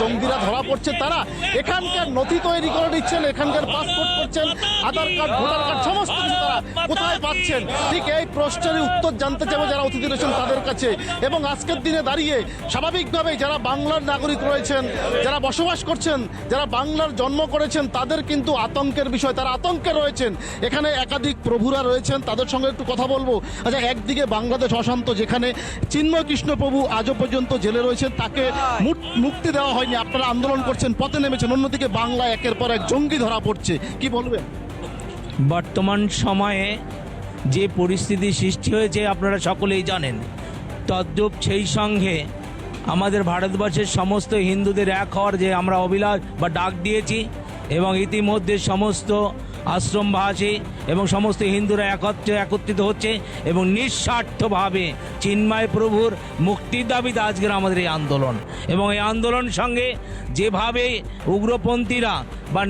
জঙ্গিরা ধরা পড়ছে তারা। এখানকার নথি তৈরি করে দিচ্ছেন এখানকার পাসপোর্ট করছেন আধার কার্ড ভোটার কার্ড সমস্ত কিছু তারা কোথায় পাচ্ছেন? ঠিক এই প্রশ্নের উত্তর জানতে চাইব যারা অতিথি রয়েছেন তাদের কাছে। এবং আজকের দিনে দাঁড়িয়ে স্বাভাবিকভাবেই যারা বাংলার নাগরিক রয়েছেন যারা বসবাস করছেন যারা বাংলার জন্ম করেছেন তাদের কিন্তু আতঙ্কের বিষয়। তারা আতঙ্কে রয়েছেন। এখানে একাধিক প্রভুরা রয়েছেন তাদের সঙ্গে একটু কথা বলব। আচ্ছা একদিকে বাংলাদেশ অশান্ত যেখানে চিন্ময় কৃষ্ণ প্রভু আজও পর্যন্ত জেলে রয়েছেন তাকে মুক্তি দেওয়া হয়নি। আপনারা আন্দোলন করছেন, পথে নেমেছেন, অন্যদিকে বাংলা একের পর এক জঙ্গি ধরা পড়ছে। কি বলবেন? বর্তমান সময়ে যে পরিস্থিতি সৃষ্টি হয়েছে, আপনারা সকলেই জানেন। তদ্রূপ সেই সঙ্গে আমাদের ভারতবর্ষের সমস্ত হিন্দুদের এক হওয়ার যে আমরা অভিলাষ বা ডাক দিয়েছি এবং ইতিমধ্যে সমস্ত আশ্রমবাসী এবং সমস্ত হিন্দুরা একত্রে একত্রিত হচ্ছে এবং নিঃস্বার্থভাবে চিন্ময় প্রভুর মুক্তির দাবিতে আজকের আমাদের এই আন্দোলন। এবং এই আন্দোলন সঙ্গে যেভাবে উগ্রপন্থীরা বা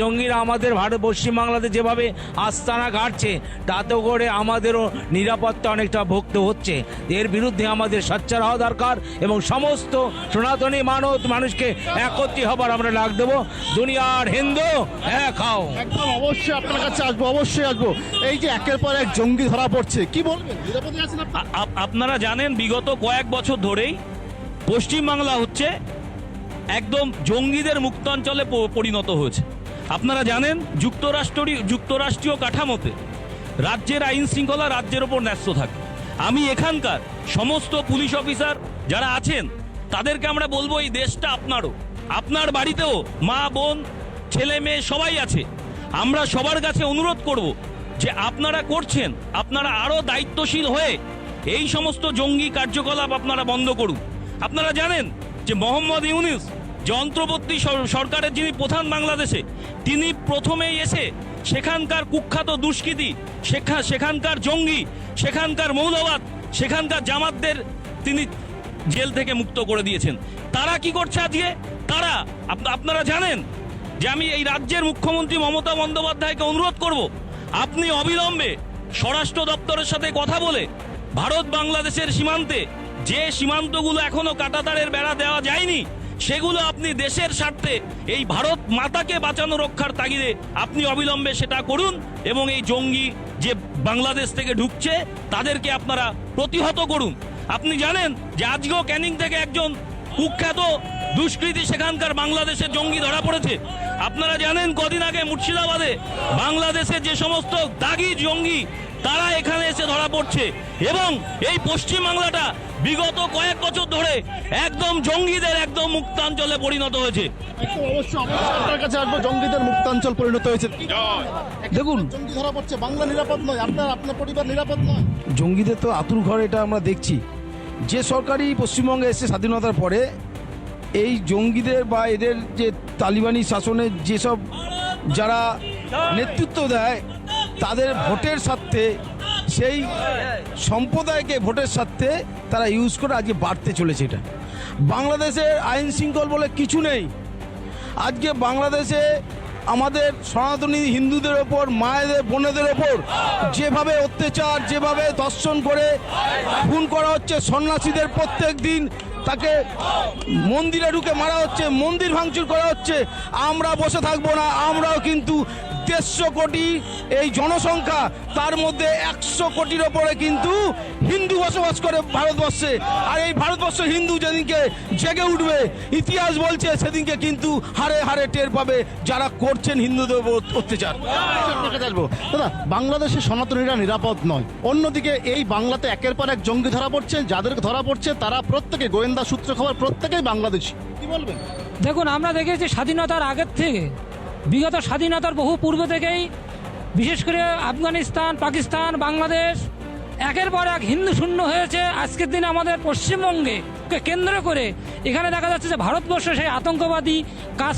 জঙ্গিরা আমাদের ভারত পশ্চিমবাংলাতে যেভাবে আস্তানা ঘাটছে তাতে করে আমাদেরও নিরাপত্তা অনেকটা ভুক্ত হচ্ছে। এর বিরুদ্ধে আমাদের সোচ্চার হওয়া দরকার এবং সমস্ত সনাতনী মানব মানুষকে একত্রিত হবার আমরা ডাক দেবো। দুনিয়ার হিন্দু হ্যাঁ খাও একদম, অবশ্যই আপনার কাছে আসব, অবশ্যই। আসব। এই যে একের পর এক জঙ্গি ধরা পড়ছে কি বলবেন? নিরাপদে আছেন আপনি? আপনারা জানেন বিগত কয়েক বছর ধরেই পশ্চিমবাংলা হচ্ছে একদম জঙ্গিদের মুক্তাঞ্চলে প- পরিণত হয়েছে। আপনারা জানেন যুক্তরাষ্ট্রীয় যুক্তরাষ্ট্রীয় কাঠামোতে রাজ্যের আইন শৃঙ্খলা রাজ্যের ওপর ন্যস্ত থাকে। আমি এখানকার সমস্ত পুলিশ অফিসার যারা আছেন তাদেরকে আমরা বলব এই দেশটা আপনারও। আপনার বাড়িতেও মা বোন ছেলে মেয়ে সবাই আছে। আমরা সবার কাছে অনুরোধ করব যে আপনারা করছেন, আপনারা আরও দায়িত্বশীল হয়ে এই সমস্ত জঙ্গি কার্যকলাপ আপনারা বন্ধ করুন। আপনারা জানেন যে মোহাম্মদ ইউনিস যে সরকারের যিনি প্রধান বাংলাদেশে, তিনি প্রথমেই এসে সেখানকার কুখ্যাত দুষ্কৃতী, সেখা সেখানকার জঙ্গি, সেখানকার মৌলবাদ, সেখানকার জামাতদের তিনি জেল থেকে মুক্ত করে দিয়েছেন। তারা কি করছে আজকে? তারা আপনারা জানেন যে আমি এই রাজ্যের মুখ্যমন্ত্রী মমতা বন্দ্যোপাধ্যায়কে অনুরোধ করব, আপনি অবিলম্বে স্বরাষ্ট্র দপ্তরের সাথে কথা বলে ভারত বাংলাদেশের সীমান্তে যে সীমান্তগুলো এখনও কাটাতারের বেড়া দেওয়া যায়নি, সেগুলো আপনি দেশের স্বার্থে এই ভারত মাতাকে বাঁচানো রক্ষার তাগিদে আপনি অবিলম্বে সেটা করুন এবং এই জঙ্গি যে বাংলাদেশ থেকে ঢুকছে, তাদেরকে আপনারা প্রতিহত করুন। আপনি জানেন যে আজকেও ক্যানিং থেকে একজন কুখ্যাত দুষ্কৃতী সেখানকার বাংলাদেশের জঙ্গি ধরা পড়েছে। আপনারা জানেন কদিন আগে মুর্শিদাবাদে বাংলাদেশের যে সমস্ত দাগি জঙ্গি তারা এখানে এসে ধরা পড়ছে এবং এই পশ্চিম বাংলাটা বিগত কয়েক বছর ধরে একদম জঙ্গিদের একদম মুক্তাঞ্চলে পরিণত হয়েছে। জঙ্গিদের মুক্তাঞ্চল পরিণত হয়েছে। দেখুন। জঙ্গি ধরা পড়ছে বাংলা নিরাপদ নয় আপনার আপনার পরিবার নিরাপদ নয়। জঙ্গিদের তো আতুর ঘর এটা আমরা দেখছি। যে সরকারই পশ্চিমবঙ্গে এসে স্বাধীনতার পরে এই জঙ্গিদের বা এদের যে তালিবানি শাসনের যেসব যারা নেতৃত্ব দেয়, তাদের ভোটের স্বার্থে, সেই সম্প্রদায়কে ভোটের স্বার্থে তারা ইউজ করে আজকে বাড়তে চলেছে এটা। বাংলাদেশের আইন শৃঙ্খল বলে কিছু নেই। আজকে বাংলাদেশে আমাদের সনাতনী হিন্দুদের ওপর, মায়েদের, বোনেদের ওপর যেভাবে অত্যাচার, যেভাবে দর্শন করে, খুন করা হচ্ছে সন্ন্যাসীদের প্রত্যেক দিন তাকে মন্দিরে ঢুকে মারা হচ্ছে, মন্দির ভাঙচুর করা হচ্ছে। আমরা বসে থাকব না, আমরাও কিন্তু দেড়শো কোটি এই জনসংখ্যা, তার মধ্যে একশো কোটির ওপরে কিন্তু হিন্দু বসবাস করে ভারতবর্ষে। আর এই ভারতবর্ষ হিন্দু যেদিনকে জেগে উঠবে, ইতিহাস বলছে সেদিনকে কিন্তু হারে হারে টের পাবে যারা করছেন হিন্দুদের অত্যাচার। দাদা বাংলাদেশে সনাতনীরা নিরাপদ নয়। অন্যদিকে এই বাংলাতে একের পর এক জঙ্গি ধরা পড়ছে যাদের ধরা পড়ছে তারা প্রত্যেকে গোয়েন্দা সূত্র খবর, প্রত্যেকেই বাংলাদেশি। কি বলবেন? দেখুন, আমরা দেখেছি স্বাধীনতার আগের থেকে বিগত স্বাধীনতার বহু পূর্ব থেকেই, বিশেষ করে আফগানিস্তান, পাকিস্তান, বাংলাদেশ, একের পর এক হিন্দু শূন্য হয়েছে। আজকের দিনে আমাদের পশ্চিমবঙ্গে কেন্দ্র করে এখানে দেখা যাচ্ছে যে ভারতবর্ষ সেই আতঙ্কবাদী কাজ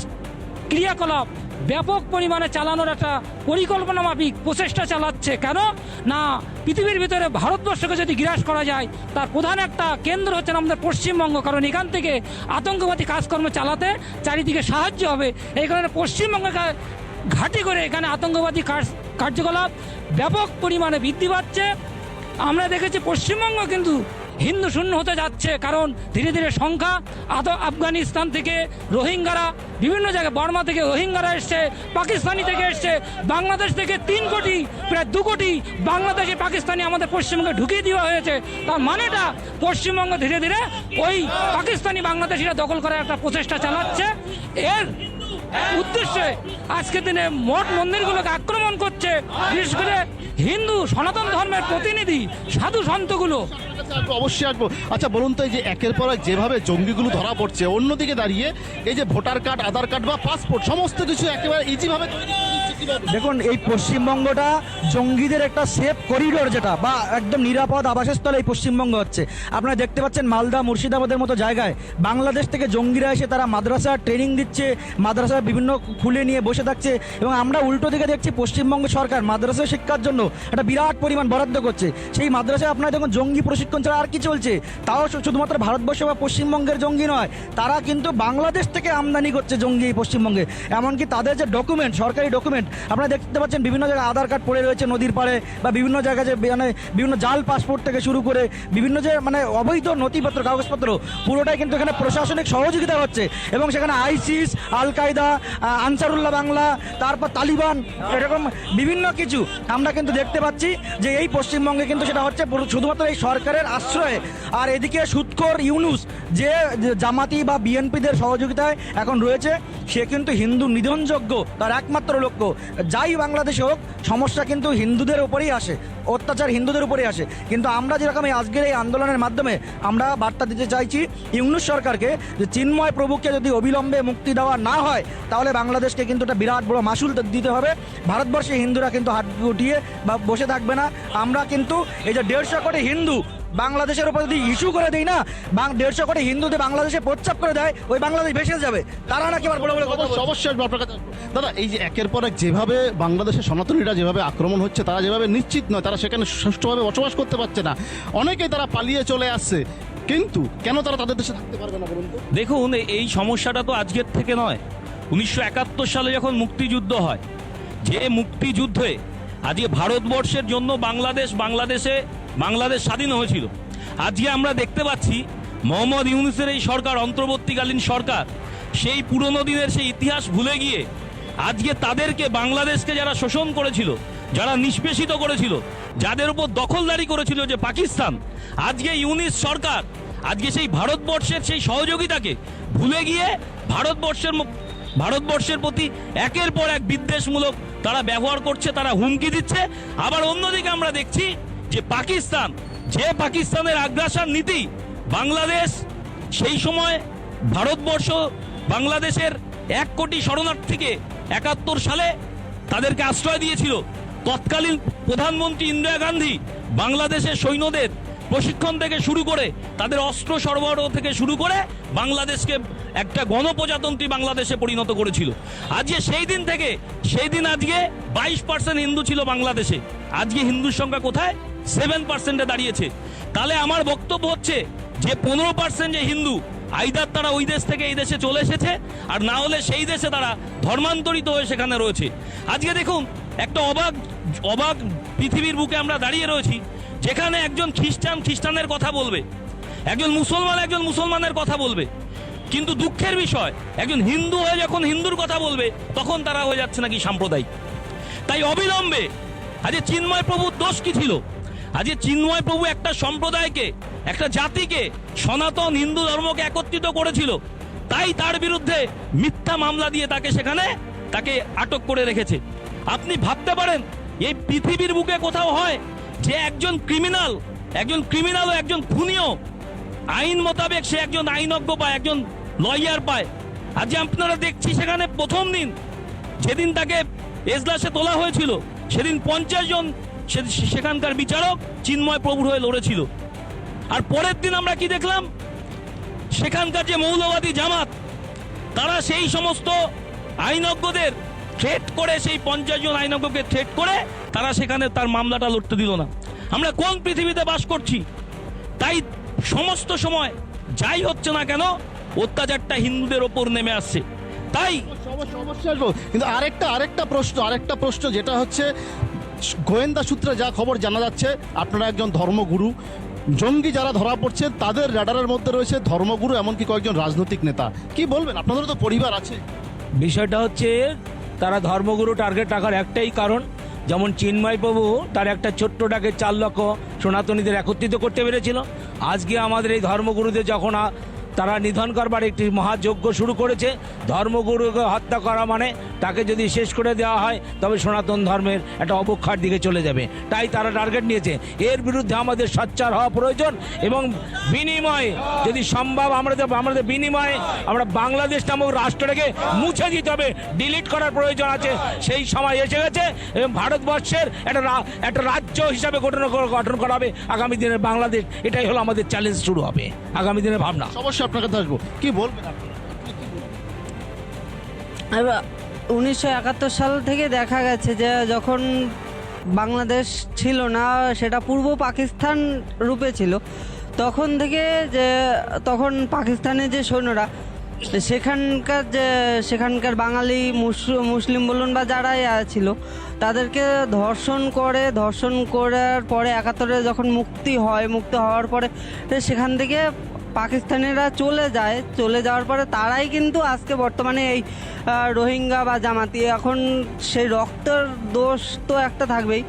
ক্রিয়াকলাপ ব্যাপক পরিমাণে চালানোর একটা পরিকল্পনা মাফিক প্রচেষ্টা চালাচ্ছে। কেন? না, পৃথিবীর ভিতরে ভারতবর্ষকে যদি গ্রাস করা যায়, তার প্রধান একটা কেন্দ্র হচ্ছে আমাদের পশ্চিমবঙ্গ, কারণ এখান থেকে আতঙ্কবাদী কাজকর্ম চালাতে চারিদিকে সাহায্য হবে। এই কারণে পশ্চিমবঙ্গকে ঘাঁটি করে এখানে আতঙ্কবাদী কার্যকলাপ ব্যাপক পরিমাণে বৃদ্ধি পাচ্ছে। আমরা দেখেছি পশ্চিমবঙ্গ কিন্তু হিন্দু শূন্য হতে যাচ্ছে, কারণ ধীরে ধীরে সংখ্যা আদ আফগানিস্তান থেকে রোহিঙ্গারা, বিভিন্ন জায়গায়, বর্মা থেকে রোহিঙ্গারা এসছে, পাকিস্তানি থেকে এসছে, বাংলাদেশ থেকে তিন কোটি, প্রায় দু কোটি বাংলাদেশি পাকিস্তানি আমাদের পশ্চিমবঙ্গে ঢুকিয়ে দেওয়া হয়েছে। তার মানেটা পশ্চিমবঙ্গ ধীরে ধীরে ওই পাকিস্তানি বাংলাদেশিরা দখল করার একটা প্রচেষ্টা চালাচ্ছে। এর উদ্দেশ্যে আজকের দিনে মঠ মন্দিরগুলোকে আক্রমণ করছে, বিশেষ করে হিন্দু সনাতন ধর্মের প্রতিনিধি, সাধু সন্তগুলো। আসব, অবশ্যই আসব। আচ্ছা বলুন তো এই যে একের পর যেভাবে জঙ্গিগুলো ধরা পড়ছে অন্যদিকে দাঁড়িয়ে এই যে ভোটার কার্ড আধার কার্ড বা পাসপোর্ট সমস্ত কিছু একেবারে ইজিভাবে? দেখুন এই পশ্চিমবঙ্গটা জঙ্গিদের একটা সেফ করিডোর যেটা বা একদম নিরাপদ আবাসস্থল এই পশ্চিমবঙ্গ হচ্ছে। আপনারা দেখতে পাচ্ছেন মালদা মুর্শিদাবাদের মতো জায়গায় বাংলাদেশ থেকে জঙ্গিরা এসে তারা মাদ্রাসা ট্রেনিং দিচ্ছে মাদ্রাসা বিভিন্ন খুলে নিয়ে বসে থাকছে এবং আমরা উল্টো দিকে দেখছি পশ্চিমবঙ্গ সরকার মাদ্রাসা শিক্ষার জন্য একটা বিরাট পরিমাণ বরাদ্দ করছে। সেই মাদ্রাসায় আপনারা দেখুন জঙ্গি প্রশিক্ষণ ছাড়া আর কি চলছে? তাও শুধুমাত্র ভারতবর্ষ বা পশ্চিমবঙ্গের জঙ্গি নয়, তারা কিন্তু বাংলাদেশ থেকে আমদানি করছে জঙ্গি পশ্চিমবঙ্গে। এমনকি তাদের যে ডকুমেন্ট সরকারি ডকুমেন্ট আপনারা দেখতে পাচ্ছেন বিভিন্ন জায়গায় আধার কার্ড পড়ে রয়েছে নদীর পাড়ে বা বিভিন্ন জায়গায় যে মানে বিভিন্ন জাল পাসপোর্ট থেকে শুরু করে বিভিন্ন যে মানে অবৈধ নথিপত্র, কাগজপত্র, পুরোটাই কিন্তু এখানে প্রশাসনিক সহযোগিতা হচ্ছে। এবং সেখানে আইসিস আল কায়দা আনসারুল্লাহ বাংলা, তারপর তালিবান, এরকম বিভিন্ন কিছু আমরা কিন্তু দেখতে পাচ্ছি যে এই পশ্চিমবঙ্গে কিন্তু সেটা হচ্ছে শুধুমাত্র এই সরকারের আশ্রয়ে। আর এদিকে সুৎখোর ইউনুস, যে জামাতি বা বিএনপিদের সহযোগিতায় এখন রয়েছে, সে কিন্তু হিন্দু নিধনযোগ্য তার একমাত্র লক্ষ্য। যাই বাংলাদেশে হোক, সমস্যা কিন্তু হিন্দুদের উপরেই আসে, অত্যাচার হিন্দুদের উপরেই আসে। কিন্তু আমরা যেরকম এই আজকের এই আন্দোলনের মাধ্যমে আমরা বার্তা দিতে চাইছি, ইউনুস সরকারকে যে চিন্ময় প্রভুকে যদি অবিলম্বে মুক্তি দেওয়া না হয়, তাহলে বাংলাদেশকে কিন্তু একটা বিরাট বড় মাসুল দিতে হবে। ভারতবর্ষে হিন্দুরা কিন্তু হাত গুটিয়ে বা বসে থাকবে না। আমরা কিন্তু এই যে দেড়শো কোটি হিন্দু বাংলাদেশের উপর যদি ইস্যু করে দেয় না দেড়শো কোটি হিন্দুদের বাংলাদেশে প্রচ্ছাপ করে দেয় ওই বাংলাদেশ ভেসে যাবে। তারা নাকি আবার বলে বলে আপনার কাছে দাদা এই যে একের পর এক যেভাবে বাংলাদেশের সনাতনীরা যেভাবে আক্রমণ হচ্ছে তারা যেভাবে নিশ্চিত নয় তারা সেখানে সুষ্ঠুভাবে বসবাস করতে পারছে না। অনেকেই তারা পালিয়ে চলে আসছে। কিন্তু কেন তারা তাদের দেশে থাকতে পারবে না বলুন দেখুন এই সমস্যাটা তো আজকের থেকে নয়। উনিশশো একাত্তর সালে যখন মুক্তিযুদ্ধ হয় যে মুক্তিযুদ্ধে আজকে ভারতবর্ষের জন্য বাংলাদেশ বাংলাদেশে বাংলাদেশ স্বাধীন হয়েছিল। আজকে আমরা দেখতে পাচ্ছি মোহাম্মদ ইউনুসের এই সরকার, অন্তর্বর্তীকালীন সরকার, সেই পুরনো দিনের সেই ইতিহাস ভুলে গিয়ে আজকে তাদেরকে বাংলাদেশকে যারা শোষণ করেছিল, যারা নিষ্পেষিত করেছিল, যাদের উপর দখলদারি করেছিল যে পাকিস্তান, আজকে ইউনিস সরকার, আজকে সেই ভারতবর্ষের সেই সহযোগিতাকে ভুলে গিয়ে ভারতবর্ষের ভারতবর্ষের প্রতি একের পর এক বিদ্বেষমূলক তারা ব্যবহার করছে, তারা হুমকি দিচ্ছে। আবার অন্যদিকে আমরা দেখছি যে পাকিস্তান, যে পাকিস্তানের আগ্রাসন নীতি, বাংলাদেশ সেই সময় ভারতবর্ষ বাংলাদেশের এক কোটি শরণার্থীকে একাত্তর সালে তাদেরকে আশ্রয় দিয়েছিল। তৎকালীন প্রধানমন্ত্রী ইন্দিরা গান্ধী বাংলাদেশের সৈন্যদের প্রশিক্ষণ থেকে শুরু করে, তাদের অস্ত্র সরবরাহ থেকে শুরু করে বাংলাদেশকে একটা গণপ্রজাতন্ত্রী বাংলাদেশে পরিণত করেছিল। আজকে সেই দিন থেকে, সেই দিন আজকে বাইশ পার্সেন্ট হিন্দু ছিল বাংলাদেশে। আজকে হিন্দুর সংখ্যা কোথায়? সেভেন পার্সেন্টে দাঁড়িয়েছে। তাহলে আমার বক্তব্য হচ্ছে যে পনেরো পার্সেন্ট যে হিন্দু আইদার তারা ওই দেশ থেকে এই দেশে চলে এসেছে, আর না হলে সেই দেশে তারা ধর্মান্তরিত হয়ে সেখানে রয়েছে। আজকে দেখুন, একটা অবাক অবাক পৃথিবীর বুকে আমরা দাঁড়িয়ে রয়েছি, যেখানে একজন খ্রিস্টান খ্রিস্টানের কথা বলবে, একজন মুসলমান একজন মুসলমানের কথা বলবে। কিন্তু দুঃখের বিষয়, একজন হিন্দু হয়ে যখন হিন্দুর কথা বলবে, তখন তারা হয়ে যাচ্ছে নাকি সাম্প্রদায়িক। তাই অবিলম্বে, আজকে চিন্ময় প্রভুর দোষ কি ছিল? আজকে চিন্ময় প্রভু একটা সম্প্রদায়কে, একটা জাতিকে সনাতন হিন্দু ধর্মকে একত্রিত করেছিল। তাই তার বিরুদ্ধে মিথ্যা মামলা দিয়ে তাকে সেখানে, তাকে আটক করে রেখেছে। আপনি ভাবতে পারেন, এই পৃথিবীর বুকে কোথাও হয় যে একজন ক্রিমিনাল একজন ক্রিমিনাল ও একজন খুনিও আইন মোতাবেক সে একজন আইনজ্ঞ পায়, একজন লয়ার পায়। আজ আপনারা দেখছি সেখানে প্রথম দিন, যেদিন তাকে এজলাসে তোলা হয়েছিল, সেদিন পঞ্চাশ জন সেখানকার বিচারক চিন্ময় প্রভুর হয়ে লড়েছিল। আর পরের দিন আমরা কি দেখলাম? সেখানকার যে মৌলবাদী জামাত, তারা সেই সমস্ত আইনজ্ঞদের থ্রেট করে, সেই পঞ্চাশ জন আইনজ্ঞকে থ্রেট করে, তারা সেখানে তার মামলাটা লড়তে দিল না। আমরা কোন পৃথিবীতে বাস করছি? তাই সমস্ত সময় যাই হচ্ছে না কেন, অত্যাচারটা হিন্দুদের ওপর নেমে আসছে। তাই কিন্তু আরেকটা আরেকটা প্রশ্ন আরেকটা প্রশ্ন যেটা হচ্ছে গোয়েন্দা সূত্রে যা খবর জানা যাচ্ছে, আপনারা একজন ধর্মগুরু। জঙ্গি যারা ধরা পড়ছে, তাদের র্যাডারের মধ্যে রয়েছে ধর্মগুরু, এমনকি কয়েকজন রাজনৈতিক নেতা। কি বলবেন? আপনাদেরও তো পরিবার আছে। বিষয়টা হচ্ছে, তারা ধর্মগুরু টার্গেট রাখার একটাই কারণ। যেমন চিন্ময় প্রভু, তার একটা ছোট্ট ডাকে চার লক্ষ সনাতনীদের একত্রিত করতে পেরেছিল। আজকে আমাদের এই ধর্মগুরুদের যখন তারা নিধন করবার একটি মহাযজ্ঞ শুরু করেছে। ধর্মগুরুকে হত্যা করা মানে তাকে যদি শেষ করে দেওয়া হয়, তবে সনাতন ধর্মের একটা অবক্ষার দিকে চলে যাবে। তাই তারা টার্গেট নিয়েছে। এর বিরুদ্ধে আমাদের সচ্চার হওয়া প্রয়োজন এবং বিনিময়ে যদি সম্ভব আমরা আমাদের বিনিময়ে। আমরা বাংলাদেশ নামক রাষ্ট্রটাকে মুছে দিতে হবে ডিলিট করার প্রয়োজন আছে। সেই সময় এসে গেছে এবং ভারতবর্ষের একটা একটা রাজ্য হিসাবে গঠন গঠন করা হবে। আগামী দিনের বাংলাদেশ, এটাই হলো আমাদের চ্যালেঞ্জ শুরু হবে। আগামী দিনের ভাবনা। অবশ্যই আপনার কাছে আসব কি বলবেন? উনিশশো একাত্তর সাল থেকে দেখা গেছে যে যখন বাংলাদেশ ছিল না, সেটা পূর্ব পাকিস্তান রূপে ছিল, তখন থেকে যে, তখন পাকিস্তানের যে সৈন্যরা, সেখানকার যে, সেখানকার বাঙালি মুস- মুসলিম বলুন বা যারাই ছিল, তাদেরকে ধর্ষণ করে, ধর্ষণ করার পরে একাত্তরে যখন মুক্তি হয়, মুক্তি হওয়ার পরে, সেখান থেকে পাকিস্তানিরা চলে যায়। চলে যাওয়ার পরে তারাই কিন্তু আজকে বর্তমানে এই রোহিঙ্গা বা জামাতি, এখন সেই রক্তের দোষ তো একটা থাকবেই।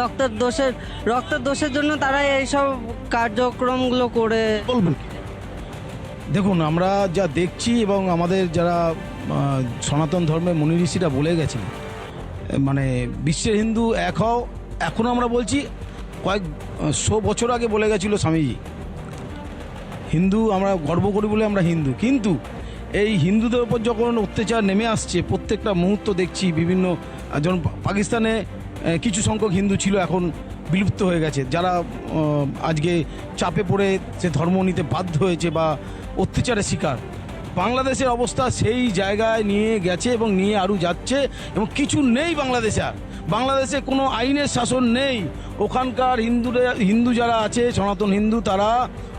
রক্তের দোষের রক্তের দোষের জন্য তারা এইসব কার্যক্রমগুলো করে। বলবেন দেখুন, আমরা যা দেখছি এবং আমাদের যারা সনাতন ধর্মের মুনি ঋষিরা বলে গেছেন মানে বিশ্বের হিন্দু এক হও, এখন আমরা বলছি, কয়েক শো বছর আগে বলে গেছিল স্বামীজি। হিন্দু, আমরা গর্ব করি বলে আমরা হিন্দু। কিন্তু এই হিন্দুদের উপর যখন অত্যাচার নেমে আসছে, প্রত্যেকটা মুহূর্ত দেখছি বিভিন্ন, যেমন পাকিস্তানে কিছু সংখ্যক হিন্দু ছিল এখন বিলুপ্ত হয়ে গেছে। যারা আজকে চাপে পড়ে সে ধর্ম নিতে বাধ্য হয়েছে বা অত্যাচারের শিকার। বাংলাদেশের অবস্থা সেই জায়গায় নিয়ে গেছে এবং নিয়ে আরও যাচ্ছে এবং কিছু নেই বাংলাদেশে আর। বাংলাদেশে কোনো আইনের শাসন নেই। ওখানকার হিন্দুরা হিন্দু যারা আছে, সনাতন হিন্দু, তারা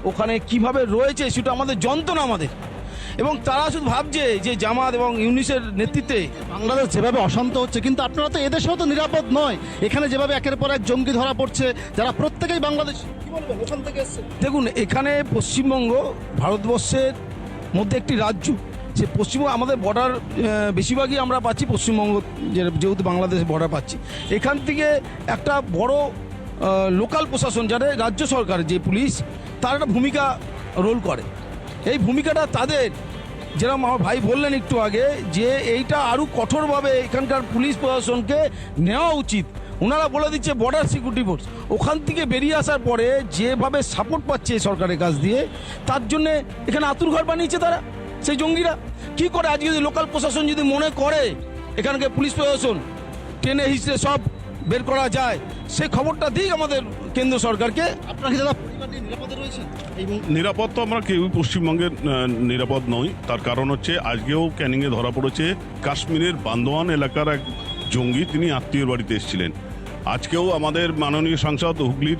ওখানে কীভাবে রয়েছে সেটা আমাদের যন্ত্রণা আমাদের। এবং তারা শুধু ভাবছে যে জামাত এবং ইউনিসের নেতৃত্বে বাংলাদেশ যেভাবে অশান্ত হচ্ছে, কিন্তু আপনারা তো এদেশেও তো নিরাপদ নয়। এখানে যেভাবে একের পর এক জঙ্গি ধরা পড়ছে, যারা প্রত্যেকেই বাংলাদেশ দেখুন, এখানে পশ্চিমবঙ্গ ভারতবর্ষের মধ্যে একটি রাজ্য। সে পশ্চিমবঙ্গ আমাদের বর্ডার বেশিরভাগই আমরা পাচ্ছি পশ্চিমবঙ্গ, যে- যেহেতু বাংলাদেশ বর্ডার পাচ্ছি। এখান থেকে একটা বড় লোকাল প্রশাসন যারা রাজ্য সরকার, যে পুলিশ, তার একটা ভূমিকা রোল করে। এই ভূমিকাটা তাদের, যেরকম আমার ভাই বললেন একটু আগে, যে এইটা আরও কঠোরভাবে এখানকার পুলিশ প্রশাসনকে নেওয়া উচিত। ওনারা বলে দিচ্ছে বর্ডার সিকিউরিটি ফোর্স ওখান থেকে বেরিয়ে আসার পরে যেভাবে সাপোর্ট পাচ্ছে সরকারের কাছ দিয়ে, তার জন্যে এখানে আতুর ঘর বানিয়েছে তারা। সেই জঙ্গিরা কি করে আজকে যদি লোকাল প্রশাসন যদি মনে করে এখানকার পুলিশ প্রশাসন টেনে হিসেবে সব বের করা যায় সে খবরটা দিক আমাদের কেন্দ্র সরকারকে। আপনারা কি দাদা পরিবার নিয়ে নিরাপদে তো আমরা কেউই পশ্চিমবঙ্গের নিরাপদ নই। তার কারণ হচ্ছে আজকেও ক্যানিংয়ে ধরা পড়েছে কাশ্মীরের বান্দোয়ান এলাকার এক জঙ্গি তিনি আত্মীয়র বাড়িতে এসেছিলেন। আজকেও আমাদের মাননীয় সাংসদ হুগলির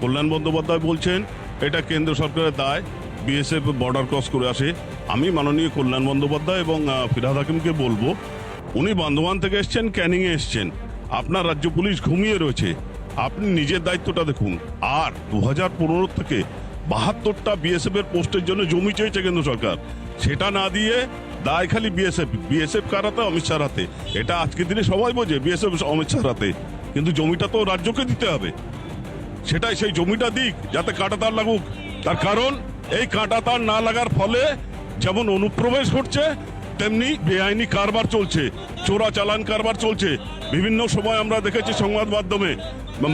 কল্যাণ বন্দ্যোপাধ্যায় বলছেন এটা কেন্দ্র সরকারের দায়। বিএসএফ বর্ডার ক্রস করে আসে। আমি মাননীয় কল্যাণ বন্দ্যোপাধ্যায় এবং আহ, ফিরহাদ হাকিমকে বলব উনি বান্দোয়ান থেকে এসছেন ক্যানিংয়ে এসছেন। আপনার রাজ্য পুলিশ ঘুমিয়ে রয়েছে। আপনি নিজের দায়িত্বটা দেখুন। আর দু হাজার পনেরো থেকে বাহাত্তরটা বিএসএফ এর পোস্টের জন্য জমি চেয়েছে কেন্দ্র সরকার। সেটা না দিয়ে দায় খালি বিএসএফ বিএসএফ কার হাতে? অমিত শাহর হাতে। এটা আজকের দিনে সবাই বোঝে বিএসএফ অমিত শাহর হাতে। কিন্তু জমিটা তো রাজ্যকে দিতে হবে। সেটাই সেই জমিটা দিক যাতে কাটা তার লাগুক। তার কারণ এই কাঁটা তার না লাগার ফলে যেমন অনুপ্রবেশ ঘটছে তেমনি বেআইনি কারবার চলছে চোরা চালান কারবার চলছে। বিভিন্ন সময় আমরা দেখেছি সংবাদ মাধ্যমে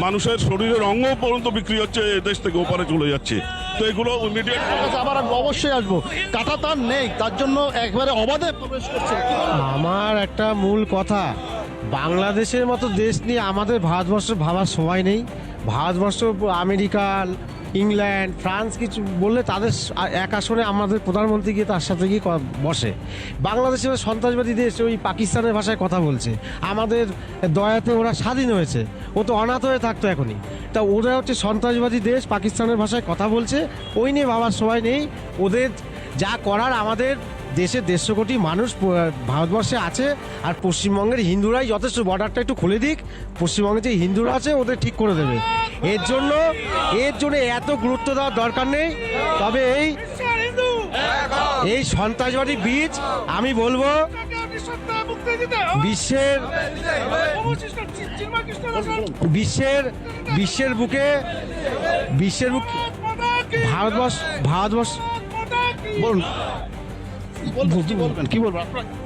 মানুষের শরীরের অঙ্গ পর্যন্ত বিক্রি হচ্ছে এ দেশ থেকে ওপারে চলে যাচ্ছে। তো এগুলো ইমিডিয়েট আবার আসব, অবশ্যই আসব। কাটা তার নেই তার জন্য একবারে অবাধে প্রবেশ করছে। আমার একটা মূল কথা বাংলাদেশের মতো দেশ নিয়ে আমাদের ভারতবর্ষ ভাবার সময় নেই। ভারতবর্ষ আমেরিকা ইংল্যান্ড, ফ্রান্স কিছু বললে তাদের এক আসনে আমাদের প্রধানমন্ত্রী গিয়ে তার সাথে গিয়ে বসে। বাংলাদেশে সন্ত্রাসবাদী দেশ, ওই পাকিস্তানের ভাষায় কথা বলছে। আমাদের দয়াতে ওরা স্বাধীন হয়েছে। ও তো অনাথ হয়ে থাকতো এখনই। তা ওরা হচ্ছে সন্ত্রাসবাদী দেশ, পাকিস্তানের ভাষায় কথা বলছে। ওই নিয়ে ভাবার সময় নেই। ওদের যা করার আমাদের দেশে দেড়শো কোটি মানুষ ভারতবর্ষে আছে, আর পশ্চিমবঙ্গের হিন্দুরাই যথেষ্ট। বর্ডারটা একটু খুলে দিক। পশ্চিমবঙ্গে যে হিন্দুরা আছে, ওদের ঠিক করে দেবে। এর জন্য এর জন্য এত গুরুত্ব দেওয়ার দরকার নেই। তবে এই এই সন্ত্রাসবাদী বীজ, আমি বলব, বিশ্বের বিশ্বের বিশ্বের বুকে, বিশ্বের বুক, ভারতবর্ষ ভারতবর্ষ বলুন কি বলবেন কি বলবেন কি বলবেন আপনারা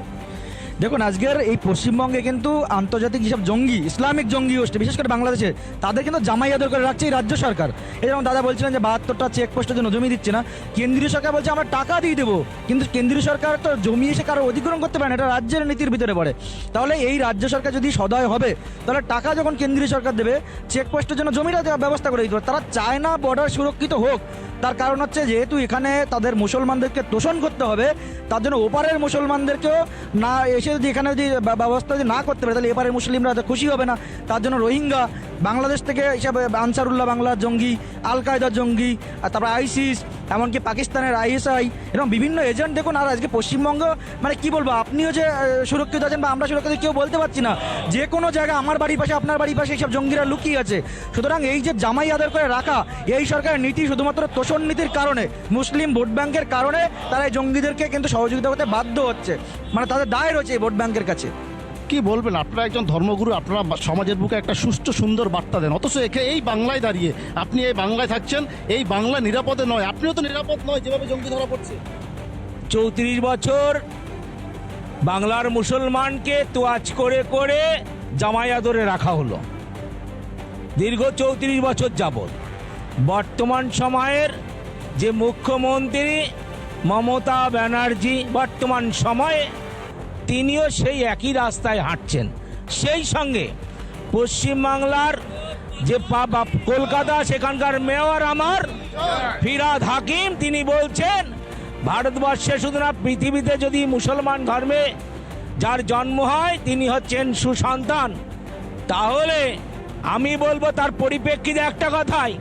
দেখুন, আজকের এই পশ্চিমবঙ্গে কিন্তু আন্তর্জাতিক যেসব জঙ্গি, ইসলামিক জঙ্গি গোষ্ঠী, বিশেষ করে বাংলাদেশে, তাদের কিন্তু জামাই আদর করে রাখছে এই রাজ্য সরকার। এরকম দাদা বলছিলেন যে বাহাত্তরটা চেকপোস্টের জন্য জমি দিচ্ছে না, কেন্দ্রীয় সরকার বলছে আমরা টাকা দিয়ে দেবো, কিন্তু কেন্দ্রীয় সরকার তো জমি এসে কারও অধিগ্রহণ করতে পারে না, এটা রাজ্যের নীতির ভিতরে পড়ে। তাহলে এই রাজ্য সরকার যদি সদয় হবে, তাহলে টাকা যখন কেন্দ্রীয় সরকার দেবে, চেকপোস্টের জন্য জমিটা দেওয়ার ব্যবস্থা করে দিতে পারে তারা চায় না বর্ডার সুরক্ষিত হোক। তার কারণ হচ্ছে যেহেতু এখানে তাদের মুসলমানদেরকে তোষণ করতে হবে, তার জন্য ওপারের মুসলমানদেরকেও না এসে যদি এখানে যদি ব্যবস্থা যদি না করতে পারে, তাহলে এবারের মুসলিমরা খুশি হবে না। তার জন্য রোহিঙ্গা বাংলাদেশ থেকে হিসাবে আনসারুল্লাহ বাংলার জঙ্গি আল কায়দার জঙ্গি তারপর আইসিস, এমনকি পাকিস্তানের আইএসআই, এরকম বিভিন্ন এজেন্ট দেখুন, আর আজকে পশ্চিমবঙ্গ মানে কি বলব, আপনিও যে সুরক্ষিত আছেন বা আমরা সুরক্ষিত, কেউ বলতে পারছি না। যে কোনো জায়গায় আমার বাড়ির পাশে, আপনার বাড়ির পাশে এইসব জঙ্গিরা লুকিয়ে আছে। সুতরাং এই যে জামাই আদর করে রাখা, এই সরকারের নীতি শুধুমাত্র তোষণ নীতির কারণে, মুসলিম ভোট ব্যাংকের কারণে, তারা এই জঙ্গিদেরকে কিন্তু সহযোগিতা করতে বাধ্য হচ্ছে। মানে তাদের দায় রয়েছে এই ভোট ব্যাংকের কাছে। কি বলবেন? আপনারা একজন ধর্মগুরু, আপনারা সমাজের বুকে একটা সুষ্ঠু, সুন্দর বার্তা দেন। অথচ একে এই বাংলায় দাঁড়িয়ে আপনি এই বাংলায় থাকছেন, এই বাংলা নিরাপদে নয়। আপনিও তো নিরাপদ নয়, যেভাবে জঙ্গি ধরা পড়ছে। চৌত্রিশ বছর বাংলার মুসলমানকে তোয়াজ করে করে জামাই আদরে রাখা হলো। দীর্ঘ চৌত্রিশ বছর যাবৎ। বর্তমান সময়ের যে মুখ্যমন্ত্রী মমতা ব্যানার্জি, বর্তমান সময়ে তিনিও সেই একই রাস্তায় হাঁটছেন। সেই সঙ্গে পশ্চিমবাংলার যে কলকাতা, সেখানকার মেয়র আমার, ফিরাদ হাকিম, তিনি বলছেন, ভারতবর্ষে শুধু না, পৃথিবীতে যদি মুসলমান ধর্মে যার জন্ম হয়, তিনি হচ্ছেন সুসন্তান। তাহলে আমি বলব তার পরিপ্রেক্ষিতে একটা কথাই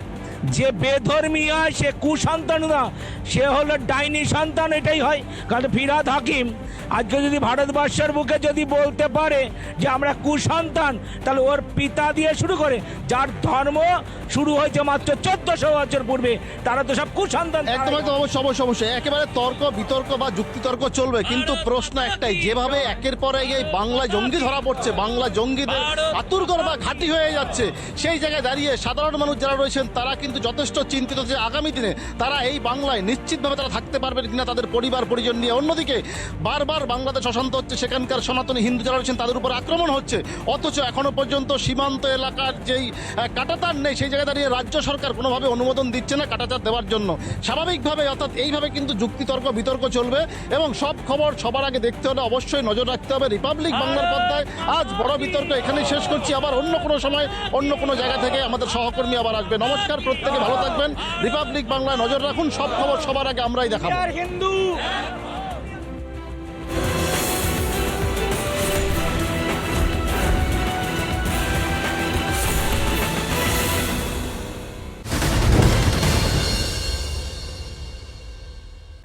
যে বেধর্মী হয় সে কুসন্তান না। সে হলো ডাইনি সন্তান এটাই হয়। কারণ ফিরাদ হাকিম আজকে যদি ভারতবর্ষের বুকে যদি বলতে পারে যে আমরা কুসন্তান তাহলে ওর পিতা দিয়ে শুরু করে যার ধর্ম শুরু হয়েছে মাত্র চোদ্দশো বছর পূর্বে তারা তো সব কুসন্তান। একদম একদম অবশ্যই অবশ্যই অবশ্যই। একেবারে তর্ক বিতর্ক বা যুক্তিতর্ক চলবে কিন্তু প্রশ্ন একটাই যেভাবে একের পর এক এই বাংলা জঙ্গি ধরা পড়ছে বাংলা জঙ্গিদের আতুরগর বা ঘাঁটি হয়ে যাচ্ছে সেই জায়গায় দাঁড়িয়ে সাধারণ মানুষ যারা রয়েছেন তারা কিন্তু যথেষ্ট চিন্তিত যে আগামী দিনে তারা এই বাংলায় নিশ্চিতভাবে তারা থাকতে পারবেন কিনা তাদের পরিবার, পরিজন নিয়ে। অন্যদিকে বারবার বাংলাদেশ অশান্ত হচ্ছে, সেখানকার সনাতনী হিন্দু যারা রয়েছেন তাদের উপর আক্রমণ হচ্ছে। অথচ এখনও পর্যন্ত সীমান্ত এলাকার যেই কাটাতার নেই, সেই জায়গায় দাঁড়িয়ে রাজ্য সরকার কোনোভাবে অনুমোদন দিচ্ছে না কাঁটাতার দেওয়ার জন্য। স্বাভাবিকভাবে অর্থাৎ এইভাবে কিন্তু যুক্তিতর্ক, বিতর্ক চলবে এবং সব খবর সবার আগে দেখতে হলে অবশ্যই নজর রাখতে হবে। রিপাবলিক বাংলার পর্দায় আজ বড় বিতর্ক এখানেই শেষ করছি। আবার অন্য কোনো সময় অন্য কোনো জায়গা থেকে আমাদের সহকর্মী আবার আসবে। নমস্কার প্রত্যেকে ভালো থাকবেন। রিপাবলিক বাংলায় নজর রাখুন সব খবর সবার আগে আমরাই দেখাবো। হিন্দু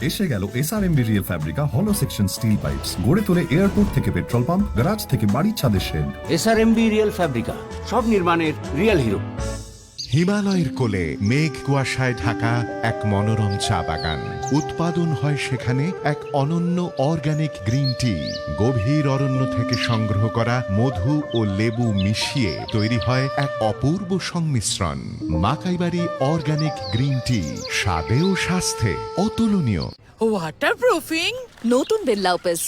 এসে গেল এসআরএমবি রিয়েল ফ্যাব্রিকা হলো সেকশন স্টিল পাইপস গড়ে তোলে এয়ারপোর্ট থেকে পেট্রোল পাম্প গ্যারাজ থেকে বাড়ির ছাদের শেড এসআরএমবি রিয়েল ফ্যাব্রিকা সব নির্মাণের রিয়েল হিরো হিমালয়ের কোলে মেঘ কুয়াশায় ঢাকা এক মনোরম চা বাগান। উৎপাদন হয় সেখানে এক অনন্য অর্গানিক গ্রিন টি। গভীর অরণ্য থেকে সংগ্রহ করা মধু ও লেবু মিশিয়ে তৈরি হয় এক অপূর্ব সংমিশ্রণ। মাকাইবাড়ি অর্গানিক গ্রিন টি স্বাদে ও স্বাস্থ্যে অতুলনীয়। ওয়াটারপ্রুফিং নতুন বেল্লাউপেস।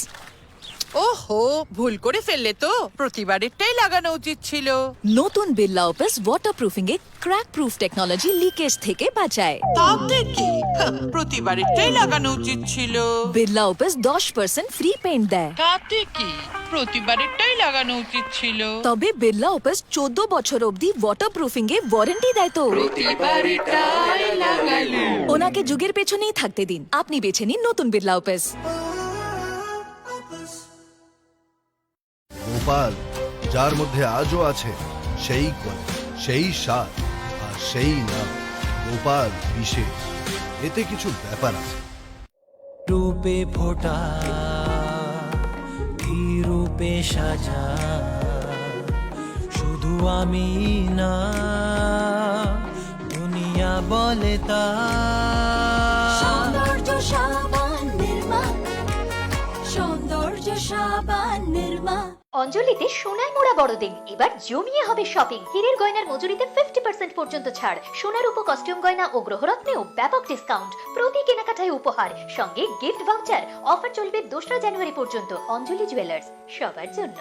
ওহো ভুল করে ফেললে তো। প্রতিবারেরটাই লাগানো উচিত ছিল। নতুন বেল্লাউপেস ওয়াটারপ্রুফিং এ ক্র্যাক প্রুফ টেকনোলজি লিকেজ থেকে বাঁচায়। তাতে কি? প্রতিবারেরটাই লাগানো উচিত ছিল। বেল্লাউপেস দশ পার্সেন্ট ফ্রি পেইন্ট দেয়। তাতে কি? প্রতিবারেরটাই লাগানো উচিত ছিল। তবে বেল্লাউপেস চোদ্দ বছর অবধি ওয়াটারপ্রুফিং এ ওয়ারেন্টি দেয় তো। ওনাকে যুগের পেছনেই থাকতে দিন। আপনি বেছে নিন নতুন বেল্লাউপেস গোপাল যার মধ্যে আজও আছে সেই কোয়ালিটি সেই স্বাদ আর সেই নাম। গোপাল বিশেষ। এতে কিছু ব্যাপার আছে। রূপে ফোটা কি রূপে সাজা শুধু আমি না দুনিয়া বলে তা। সৌন্দর্য অঞ্জলিতে সোনায় মোড়া বড়দিন। এবার জমিয়ে হবে শপিং হীরের গয়নার মজুরিতে ফিফটি পার্সেন্ট পর্যন্ত ছাড়। সোনার উপ কস্টিউম গয়না ও গ্রহরত্নেও ব্যাপক ডিসকাউন্ট প্রতি কেনাকাটায় উপহার। সঙ্গে গিফট ভাউচার অফার চলবে দোসরা জানুয়ারি পর্যন্ত। অঞ্জলি জুয়েলার্স সবার জন্য।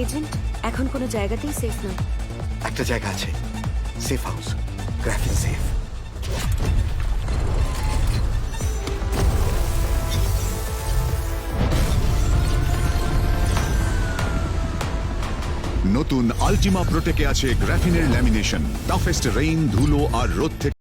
এজেন্ট এখন কোনো জায়গাতেই সেফ নয়। একটা জায়গা আছে। সেফ হাউস গ্রাফিন সেফ নতুন আলটিমা প্রোটেকে আছে গ্রাফিনের ল্যামিনেশন টাফেস্ট রেইন ধুলো আর রোদ থেকে